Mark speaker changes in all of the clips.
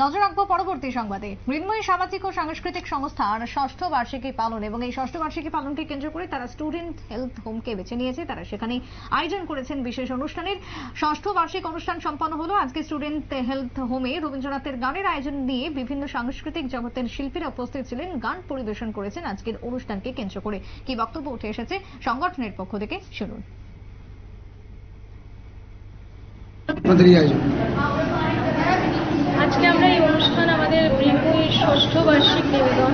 Speaker 1: নজর রাখব পরবর্তী সংবাদে। মৃন্ময়ী সামাজিক ও সাংস্কৃতিক সংস্থার ষষ্ঠ বার্ষিকী পালন এবং এই ষষ্ঠ বার্ষিকী পালনকে কেন্দ্র করে তারা স্টুডেন্ট হেলথ হোমকে বেছে নিয়েছে। তারা সেখানে আয়োজন করেছেন বিশেষ অনুষ্ঠানের। ষষ্ঠ বার্ষিক অনুষ্ঠান সম্পন্ন হলো আজকে স্টুডেন্ট হেলথ হোমে রবীন্দ্রনাথের গানের আয়োজন নিয়ে বিভিন্ন সাংস্কৃতিক জগতের শিল্পীরা উপস্থিত ছিলেন। গান পরিবেশন করেছেন আজকের অনুষ্ঠানকে কেন্দ্র করে। কি বক্তব্য উঠে এসেছে সংগঠনের পক্ষ থেকে শুনুন।
Speaker 2: আয়োজন।
Speaker 3: আজকে আমরা এই অনুষ্ঠান আমাদের মৃন্ময়ীর ষষ্ঠ বার্ষিক নিবেদন।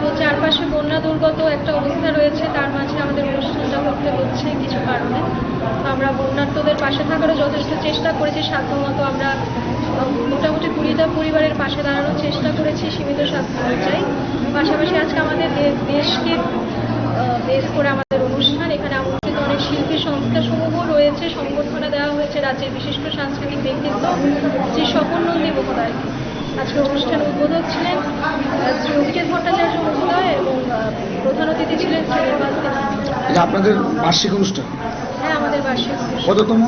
Speaker 3: তো চারপাশে বন্যা দুর্গত একটা অবস্থা রয়েছে, তার মাঝে আমাদের অনুষ্ঠানটা করতে হচ্ছে কিছু কারণে। আমরা বন্যার্থদের পাশে থাকারও যথেষ্ট চেষ্টা করেছি সাধ্যমতো আমরা মোটামুটি কুড়িটা পরিবারের পাশে দাঁড়ানোর চেষ্টা করেছি, সীমিত সাধ্য অনুযায়ী। পাশাপাশি আজকে আমাদের দেশকে বেস করে আমাদের রয়েছে সংবর্ধনা দেওয়া হয়েছে রাজ্যের বিশিষ্ট সাংস্কৃতিক ব্যক্তিত্ব শ্রী স্বপন নন্দী মহোদয়কে আজকে অনুষ্ঠান উদ্বোধক ছিলেন শ্রী অভিজিৎ ভট্টাচার্য মহোদয় এবং প্রধান অতিথি ছিলেন শ্রী নির্বাচ দেব।
Speaker 2: আপনাদের বার্ষিক অনুষ্ঠান
Speaker 3: হ্যাঁ আমাদের বার্ষিক অনুষ্ঠান।
Speaker 2: কততম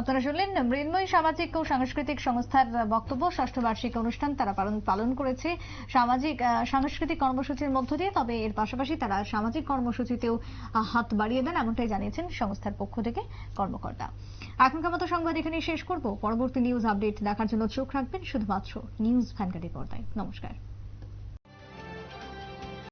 Speaker 1: আপনারা শুনলেন মৃন্ময়ী সামাজিক ও সাংস্কৃতিক সংস্থার বক্তব্য, ষষ্ঠ বার্ষিক অনুষ্ঠান তারা পালন পালন করেছে। সামাজিক সাংস্কৃতিক কর্মসূচির মধ্য দিয়ে, তবে এর পাশাপাশি তারা সামাজিক কর্মসূচিতেও হাত বাড়িয়ে দেন এমনটাই জানিয়েছেন সংস্থার পক্ষ থেকে কর্মকর্তা। এখনকার মতো সংবাদ এখানেই শেষ করব। পরবর্তী নিউজ আপডেট দেখার জন্য চোখ রাখবেন শুধুমাত্র নিউজ ভ্যানগাড়ি পর্দায়। নমস্কার।